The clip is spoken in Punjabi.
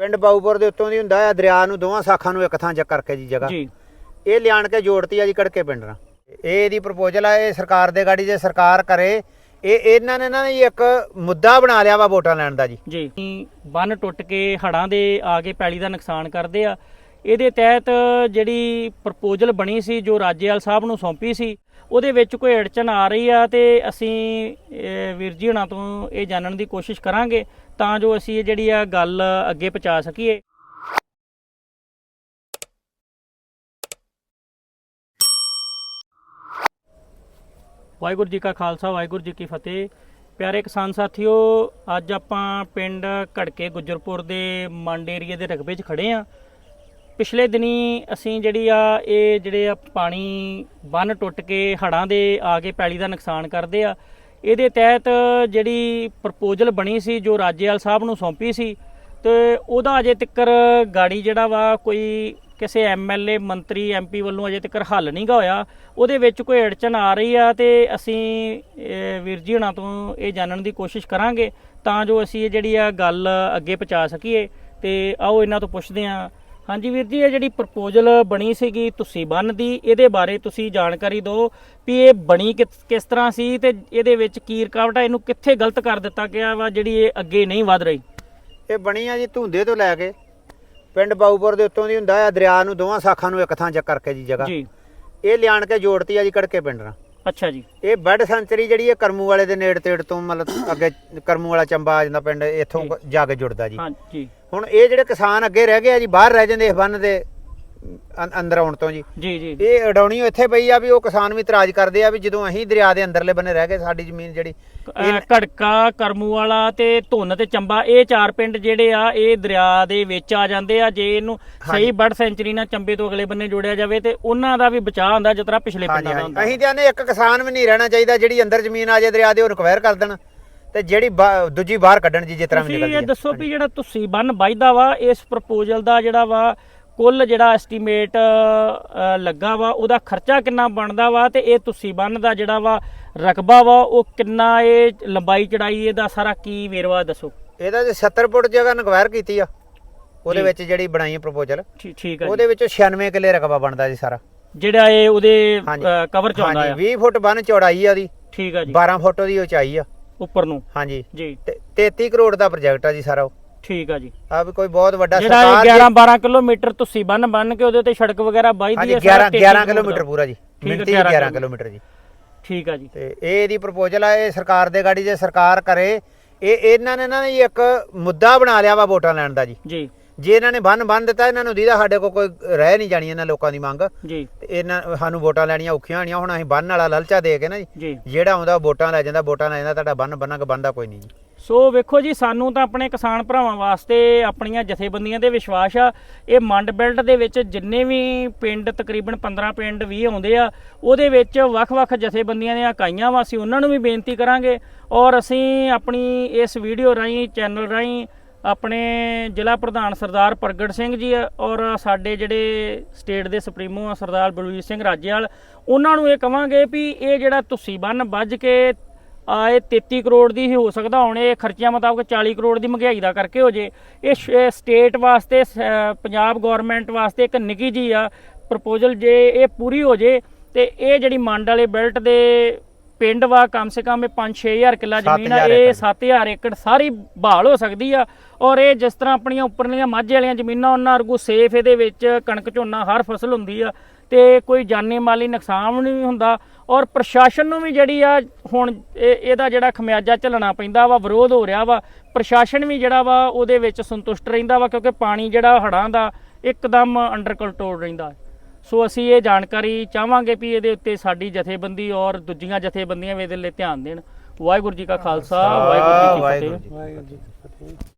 ਪਿੰਡ ਬਾਊਪੁਰ ਦੇ ਉੱਤੋਂ ਦੀ ਹੁੰਦਾ ਆ ਦਰਿਆ ਨੂੰ ਦੋਵਾਂ ਸਾਖਾਂ ਨੂੰ ਇੱਕ ਥਾਂ ਚ ਕਰਕੇ ਜੀ ਜਗ੍ਹਾ। ਜੀ। ਇਹ ਲਿਆਣ ਕੇ ਜੋੜਤੀ ਆ ਜੀ ਕੜਕੇ ਪਿੰਡ ਨਾਲ। ਇਹ ਇਹਦੀ ਪ੍ਰਪੋਜ਼ਲ ਆ ਇਹ ਸਰਕਾਰ ਦੇ ਗਾੜੀ ਜੇ ਸਰਕਾਰ ਕਰੇ ਇਹ ਇਹਨਾਂ ਨੇ ਨਾ ਜੀ ਇੱਕ ਮੁੱਦਾ ਬਣਾ ਲਿਆ ਵਾ ਵੋਟਾਂ ਲੈਣ ਦਾ ਜੀ। ਜੀ। ਬੰਨ ਟੁੱਟ ਕੇ ਹੜਾਂ ਦੇ ਆ ਕੇ ਪੈਲੀ ਦਾ ਨੁਕਸਾਨ ਕਰਦੇ ਆ। ਇਹਦੇ ਤਹਿਤ ਜਿਹੜੀ ਪ੍ਰਪੋਜ਼ਲ ਬਣੀ ਸੀ, ਜੋ ਰਾਜੇਵਾਲ ਸਾਹਿਬ ਨੂੰ ਸੌਂਪੀ ਸੀ, ਉਹਦੇ ਵਿੱਚ ਕੋਈ ਅੜਚਨ ਆ ਰਹੀ ਆ ਤੇ ਅਸੀਂ ਵੀਰ ਜੀ ਹੁਣਾਂ ਤੋਂ ਇਹ ਜਾਣਨ ਦੀ ਕੋਸ਼ਿਸ਼ ਕਰਾਂਗੇ ਤਾਂ ਜੋ ਅਸੀਂ ਇਹ ਜਿਹੜੀ ਆ ਗੱਲ ਅੱਗੇ ਪਹੁੰਚਾ ਸਕੀਏ। ਵਾਹਿਗੁਰੂ ਜੀ ਕਾ ਖਾਲਸਾ, ਵਾਹਿਗੁਰੂ ਜੀ ਕੀ ਫਤਿਹ। ਪਿਆਰੇ ਕਿਸਾਨ ਸਾਥੀਓ, ਅੱਜ ਆਪਾਂ ਪਿੰਡ ਘੜਕੇ ਗੁੱਜਰਪੁਰ ਦੇ ਮੰਡ ਏਰੀਏ ਦੇ ਰਕਬੇ 'ਚ ਖੜੇ ਆ। ਪਿਛਲੇ ਦਿਨੀ ਅਸੀਂ ਜਿਹੜੀ ਆ, ਇਹ ਜਿਹੜੇ ਆ ਪਾਣੀ ਬੰਨ ਟੁੱਟ ਕੇ ਹੜਾਂ ਦੇ ਆ ਕੇ ਪੈਲੀ ਦਾ ਨੁਕਸਾਨ ਕਰਦੇ ਆ, ਇਹਦੇ ਤਹਿਤ ਜਿਹੜੀ ਪ੍ਰਪੋਜ਼ਲ ਬਣੀ ਸੀ, ਜੋ ਰਾਜੇਵਾਲ ਸਾਹਿਬ ਨੂੰ ਸੌਂਪੀ ਸੀ, ਤੇ ਉਹਦਾ ਅਜੇ ਤੱਕਰ ਗਾੜੀ ਜਿਹੜਾ ਵਾ ਕੋਈ ਕਿਸੇ ਐਮਐਲਏ ਮੰਤਰੀ ਐਮਪੀ ਵੱਲੋਂ ਅਜੇ ਤੱਕ ਹੱਲ ਨਹੀਂ ਗਾ ਹੋਇਆ। ਉਹਦੇ ਵਿੱਚ ਕੋਈ ਅੜਚਨ ਆ ਰਹੀ ਆ ਤੇ ਅਸੀਂ ਵੀਰ ਜੀ ਹੁਣਾਂ ਤੋਂ ਇਹ ਜਾਣਨ ਦੀ ਕੋਸ਼ਿਸ਼ ਕਰਾਂਗੇ, ਤਾਂ ਜੋ ਅਸੀਂ ਇਹ ਜਿਹੜੀ ਆ ਗੱਲ ਅੱਗੇ ਪਹੁੰਚਾ ਸਕੀਏ। ਤੇ ਆਓ ਇਹਨਾਂ ਤੋਂ ਪੁੱਛਦੇ ਹਾਂ ਹਾਂਜੀ ਵੀਰ ਜੀ ਇਹ ਜਿਹੜੀ ਪ੍ਰਪੋਜ਼ਲ ਬਣੀ ਸੀਗੀ ਤੁਸੀਂ ਬੰਨ ਦੀ ਇਹਦੇ ਬਾਰੇ ਤੁਸੀਂ ਜਾਣਕਾਰੀ ਦਿਓ ਵੀ ਇਹ ਬਣੀ ਕਿਸ ਤਰ੍ਹਾਂ ਸੀ ਤੇ ਇਹਦੇ ਵਿੱਚ ਕੀ ਰੁਕਾਵਟ ਆ ਇਹਨੂੰ ਕਿੱਥੇ ਗਲਤ ਕਰ ਦਿੱਤਾ ਗਿਆ ਵਾ ਜਿਹੜੀ ਇਹ ਅੱਗੇ ਨਹੀਂ ਵਧ ਰਹੀ? ਇਹ ਬਣੀ ਆ ਜੀ ਧੁੰਦੇ ਤੋਂ ਲੈ ਕੇ ਪਿੰਡ ਬਾਊਪੁਰ ਦੇ ਉੱਤੋਂ ਦੀ ਹੁੰਦਾ ਆ ਦਰਿਆ ਨੂੰ ਦੋਵਾਂ ਸਾਖਾਂ ਨੂੰ ਇੱਕ ਥਾਂ ਚ ਕਰਕੇ ਜੀ ਜਗ੍ਹਾ। ਜੀ। ਇਹ ਲਿਆਣ ਕੇ ਜੋੜਤੀ ਆ ਜੀ ਕੜਕੇ ਪਿੰਡ ਨਾਲ। ਅੱਛਾ ਜੀ। ਇਹ ਬੈਡ ਸੈਂਚਰੀ ਜਿਹੜੀ ਹੈ ਕਰਮੂ ਵਾਲੇ ਦੇ ਨੇੜੇ ਤੇੜ ਤੋਂ ਮਤਲਬ ਅੱਗੇ ਕਰਮੂ ਵਾਲਾ ਚੰਬਾ ਆ ਜਾਂਦਾ ਪਿੰਡ ਇੱਥੋਂ ਜੀ। ਜਾ ਕੇ ਜੁੜਦਾ ਜੀ। ਹਾਂ ਜੀ। ਹੁਣ ਇਹ ਜਿਹੜੇ ਕਿਸਾਨ ਅੱਗੇ ਰਹਿ ਗਏ ਆ ਜੀ ਬਾਹਰ ਰਹਿ ਜਾਂਦੇ ਇਸ ਬੰਨ ਦੇ ਅੰ- ਅੰਦਰ ਆਉਣ ਤੋਂ ਜੀ। ਜੀ ਜੀ ਇਹ ਅਡਾਉਣੀ ਇੱਥੇ ਪਈ ਆ ਵੀ ਉਹ ਕਿਸਾਨ ਵੀ ਇਤਰਾਜ਼ ਕਰਦੇ ਆ ਵੀ ਜਦੋਂ ਅਸੀਂ ਦਰਿਆ ਦੇ ਅੰਦਰਲੇ ਬੰਨੇ ਰਹਿ ਗਏ ਸਾਡੀ ਜ਼ਮੀਨ ਜਿਹੜੀ ਅਹ ਘੜਕਾ ਕਰਮੂ ਵਾਲਾ ਤੇ ਧੁੰਨ ਤੇ ਚੰਬਾ ਇਹ ਚਾਰ ਪਿੰਡ ਜਿਹੜੇ ਆ ਇਹ ਦਰਿਆ ਦੇ ਵਿੱਚ ਆ ਜਾਂਦੇ ਆ ਜੇ ਇਹਨੂੰ ਸਹੀ ਬਰਡ ਸੈਂਚਰੀ ਨਾਲ ਚੰਬੇ ਤੋਂ ਅਗਲੇ ਬੰਨੇ ਜੋੜਿਆ ਜਾਵੇ ਤੇ ਉਹਨਾਂ ਦਾ ਵੀ ਬਚਾਅ ਹੁੰਦਾ ਜਿਸ ਤਰ੍ਹਾਂ ਪਿਛਲੇ ਹਾਂਜੀ ਪਿੰਡਾਂ ਦਾ ਹਾਂਜੀ। ਹੁੰਦਾ। ਅਸੀਂ ਤੇ ਆਨੇ ਇੱਕ ਕਿਸਾਨ ਵੀ ਨਹੀਂ ਰਹਿਣਾ ਚਾਹੀਦਾ ਜਿਹੜੀ ਅੰਦਰ ਜ਼ਮੀਨ ਆ ਜੇ ਦਰਿਆ ਦੇ ਉਹ ਰਿਕਵਾਇਰ ਕਰ ਦੇਣ ਤੇ ਜਿਹੜੀ ਬਾ- ਦੂਜੀ ਬਾਹਰ ਕੱਢਣ ਜੀ ਜਿਸ ਤਰ੍ਹਾਂ ਵੀ ਤੁਸੀਂ ਨਿਕਲਦੀ ਇਹ ਆ। ਦੱਸੋ ਵੀ ਜਿਹੜਾ ਤੁਸੀਂ ਬੰਨ ਵੱਜਦਾ ਵਾ ਇਸ ਪ੍ਰਪੋਜ਼ਲ ਦਾ ਜਿਹੜਾ ਵਾ ਕੁੱਲ ਜਿਹੜਾ ਐਸਟੀਮੇਟ ਲੱਗਾ ਵਾ ਉਹਦਾ ਖਰਚਾ ਕਿੰਨਾ ਬਣਦਾ ਵਾ ਤੇ ਇਹ ਤੁਸੀਂ ਬੰਨ ਦਾ ਜਿਹੜਾ ਵਾ ਰਕਬਾ ਵਾ ਉਹ ਕਿੰਨਾ ਇਹ ਲੰਬਾਈ ਚੜਾਈ ਇਹਦਾ ਸਾਰਾ ਕੀ ਵੇਰਵਾ ਦੱਸੋ? ਇਹਦਾ ਜੇ 70 ਫੁੱਟ ਜਗ੍ਹਾ ਨਿਕਵਾਇਰ ਕੀਤੀ ਆ ਉਹਦੇ। ਵਿੱਚ ਜਿਹੜੀ ਬਣਾਈ ਹੈ ਪ੍ਰਪੋਜ਼ਲ ਠੀਕ ਠੀਕ ਹੈ। ਉਹਦੇ ਵਿੱਚੋਂ 96 ਕਿੱਲੇ ਰਕਬਾ ਬਣਦਾ ਜੀ ਸਾਰਾ। ਜਿਹੜਾ ਇਹ ਉਹਦੇ। ਕਵਰ ਚ ਆਉਂਦਾ ਹਾਂਜੀ 20 ਫੁੱਟ ਬੰਨ ਚੌੜਾਈ ਆ ਉਹਦੀ। ਠੀਕ ਆ ਜੀ। 12 ਫੁੱਟ ਉਹਦੀ ਉਚਾਈ ਆ। ਉੱਪਰ ਨੂੰ। ਹਾਂਜੀ। ਜੀ। ਤੇ 33 ਕਰੋੜ ਦਾ ਪ੍ਰੋਜੈਕਟ ਆ ਜੀ ਸਾਰਾ ਉਹ। ਠੀਕ ਆ ਜੀ। ਆ ਵੀ ਕੋਈ ਬਹੁਤ ਵੱਡਾ ਜਿਹੜਾ ਸਰਕਾਰ ਇਹ ਦੀ- 11 12 ਕਿਲੋਮੀਟਰ ਤੁਸੀਂ ਬੰਨ ਬੰਨ ਕੇ ਉਹਦੇ ਤੇ ਸੜਕ ਵਗੈਰਾ ਬਾਈ ਹਾਂਜੀ ਦੀ ਹੈ 11 ਸਾਰਾ 11 33 ਕਿਲੋਮੀਟਰ ਪੂਰਾ ਜੀ। ਠੀਕ ਹੈ, ਮਿੰਤੀ 11 11 ਕਿਲੋਮੀਟਰ। ਜੀ। ਠੀਕ ਆ ਜੀ। ਤੇ ਇਹ ਇਹਦੀ ਪ੍ਰਪੋਜ਼ਲ ਆ ਇਹ ਸਰਕਾਰ ਦੇ ਗਾੜੀ ਜੇ ਸਰਕਾਰ ਕਰੇ ਇਹ ਇਹਨਾਂ ਨੇ ਨਾ ਜੀ ਇੱਕ ਮੁੱਦਾ ਬਣਾ ਲਿਆ ਵਾ ਵੋਟਾਂ ਲੈਣ ਦਾ ਜੀ। ਜੀ। ਜੇ ਇਹਨਾਂ ਨੇ ਬੰਨ ਬੰਨ ਦਿੱਤਾ ਇਹਨਾਂ ਨੂੰ ਦੀਦਾ ਸਾਡੇ ਕੋਲ ਕੋਈ ਰਹਿ ਨਹੀਂ ਜਾਣੀ ਇਹਨਾਂ ਲੋਕਾਂ ਦੀ ਮੰਗ। ਜੀ। ਤੇ ਇਹਨਾਂ ਸਾਨੂੰ ਵੋਟਾਂ ਲੈਣੀਆਂ ਔਖੀਆਂ ਹੋਣੀਆਂ ਹੁਣ ਅਸੀਂ ਬੰਨ ਵਾਲਾ ਲਲਚਾ ਦੇ ਕੇ ਨਾ ਜੀ ਜੀ। ਜਿਹੜਾ ਆਉਂਦਾ ਉਹ ਵੋਟਾਂ ਲੈ ਜਾਂਦਾ ਵੋਟਾਂ ਲੈ ਜਾਂਦਾ ਤੁਹਾਡਾ ਬੰਨ ਬੰਨਾਂਗੇ ਬੰਦਾ ਕੋਈ ਨਹੀਂ ਜੀ। ਸੋ ਵੇਖੋ ਜੀ, ਸਾਨੂੰ ਤਾਂ ਆਪਣੇ ਕਿਸਾਨ ਭਰਾਵਾਂ ਵਾਸਤੇ ਆਪਣੀਆਂ ਜਥੇਬੰਦੀਆਂ ਦੇ ਵਿਸ਼ਵਾਸ ਆ। ਇਹ ਮੰਡ ਬੈਲਟ ਦੇ ਵਿੱਚ ਜਿੰਨੇ ਵੀ ਪਿੰਡ, ਤਕਰੀਬਨ 15 ਪਿੰਡ ਵੀ ਆਉਂਦੇ ਆ, ਉਹਦੇ ਵਿੱਚ ਵੱਖ-ਵੱਖ ਜਥੇਬੰਦੀਆਂ ਦੀਆਂ ਇਕਾਈਆਂ ਵਾ, ਅਸੀਂ ਉਹਨਾਂ ਨੂੰ ਵੀ ਬੇਨਤੀ ਕਰਾਂਗੇ। ਔਰ ਅਸੀਂ ਆਪਣੀ ਇਸ ਵੀਡੀਓ ਰਾਹੀਂ, ਚੈਨਲ ਰਾਹੀਂ ਆਪਣੇ ਜ਼ਿਲ੍ਹਾ ਪ੍ਰਧਾਨ ਸਰਦਾਰ ਪ੍ਰਗਟ ਸਿੰਘ ਜੀ ਔਰ ਸਾਡੇ ਜਿਹੜੇ ਸਟੇਟ ਦੇ ਸੁਪਰੀਮੋ ਆ, ਸਰਦਾਰ ਬਲਵੀਰ ਸਿੰਘ ਰਾਜੇਵਾਲ, ਉਹਨਾਂ ਨੂੰ ਇਹ ਕਵਾਂਗੇ ਵੀ ਇਹ ਜਿਹੜਾ ਤੁਸੀਂ ਬੰਨ ਵੱਜ ਕੇ ਆ ਇਹ 33 ਕਰੋੜ ਦੀ ਹੀ ਹੋ ਸਕਦਾ, ਹੁਣ ਇਹ ਖਰਚਿਆਂ ਮੁਤਾਬਕ 40 ਕਰੋੜ ਦੀ ਮਹਿੰਗਾਈ ਦਾ ਕਰਕੇ ਹੋ ਜੇ। ਇਹ ਸਟੇਟ ਵਾਸਤੇ, ਸ- ਪੰਜਾਬ ਗਵਰਨਮੈਂਟ ਵਾਸਤੇ ਇੱਕ ਨਿੱਕੀ ਜੀ ਆ ਪ੍ਰਪੋਜ਼ਲ ਜੇ ਇਹ ਪੂਰੀ ਹੋ ਜੇ ਤੇ ਇਹ ਜਿਹੜੀ ਮੰਡ ਵਾਲੇ ਬੈਲਟ ਦੇ ਪਿੰਡ ਵਾ ਕਮ ਸੇ ਕਮ ਇਹ 5-6000 ਕਿੱਲਾ ਜ਼ਮੀਨ ਆ 7,000 ਇਹ ਏਕੜ। 7000 ਏਕੜ ਸਾਰੀ ਬਹਾਲ ਹੋ ਸਕਦੀ ਆ। ਔਰ ਇਹ ਜਿਸ ਤਰ੍ਹਾਂ ਆਪਣੀਆਂ ਉੱਪਰਲੀਆਂ ਮਾਝੇ ਵਾਲੀਆਂ ਜ਼ਮੀਨਾਂ ਉਹਨਾਂ ਵਰਗੂ ਸੇਫ ਇਹਦੇ ਵਿੱਚ ਕਣਕ ਝੋਨਾ ਹਰ ਫਸਲ ਹੁੰਦੀ ਆ ਤੇ ਕੋਈ ਜਾਨੀ ਮਾਲੀ ਨੁਕਸਾਨ ਨਹੀਂ ਹੁੰਦਾ। ਔਰ ਪ੍ਰਸ਼ਾਸਨ ਨੂੰ ਵੀ ਜਿਹੜੀ ਆ ਹੁਣ ਇਹ- ਇਹਦਾ ਜਿਹੜਾ ਖਮਿਆਜਾ ਝੱਲਣਾ ਪੈਂਦਾ ਵਾ ਵਿਰੋਧ ਹੋ ਰਿਹਾ ਵਾ ਪ੍ਰਸ਼ਾਸਨ ਵੀ ਜਿਹੜਾ ਵਾ ਉਹਦੇ ਵਿੱਚ ਸੰਤੁਸ਼ਟ ਰਹਿੰਦਾ ਵਾ ਕਿਉਂਕਿ ਪਾਣੀ ਜਿਹੜਾ ਹੜਾਂ ਦਾ ਇੱਕਦਮ ਅੰਡਰ ਕੰਟਰੋਲ ਰਹਿੰਦਾ ਸੋ ਅਸੀਂ ਇਹ ਜਾਣਕਾਰੀ ਚਾਹਾਂਗੇ ਵੀ ਇਹਦੇ ਉੱਤੇ ਸਾਡੀ ਜਥੇਬੰਦੀ ਔਰ ਦੂਜੀਆਂ ਜਥੇਬੰਦੀਆਂ ਵੀ ਇਹਦੇ ਲਈ ਧਿਆਨ ਦੇਣ। ਵਾਹਿਗੁਰੂ ਜੀ ਕਾ ਖਾਲਸਾ, ਵਾਹਿਗੁਰੂ ਜੀ ਕੀ ਵਾਹਿਗੁਰੂ ਜੀ ਫਤਿਹ।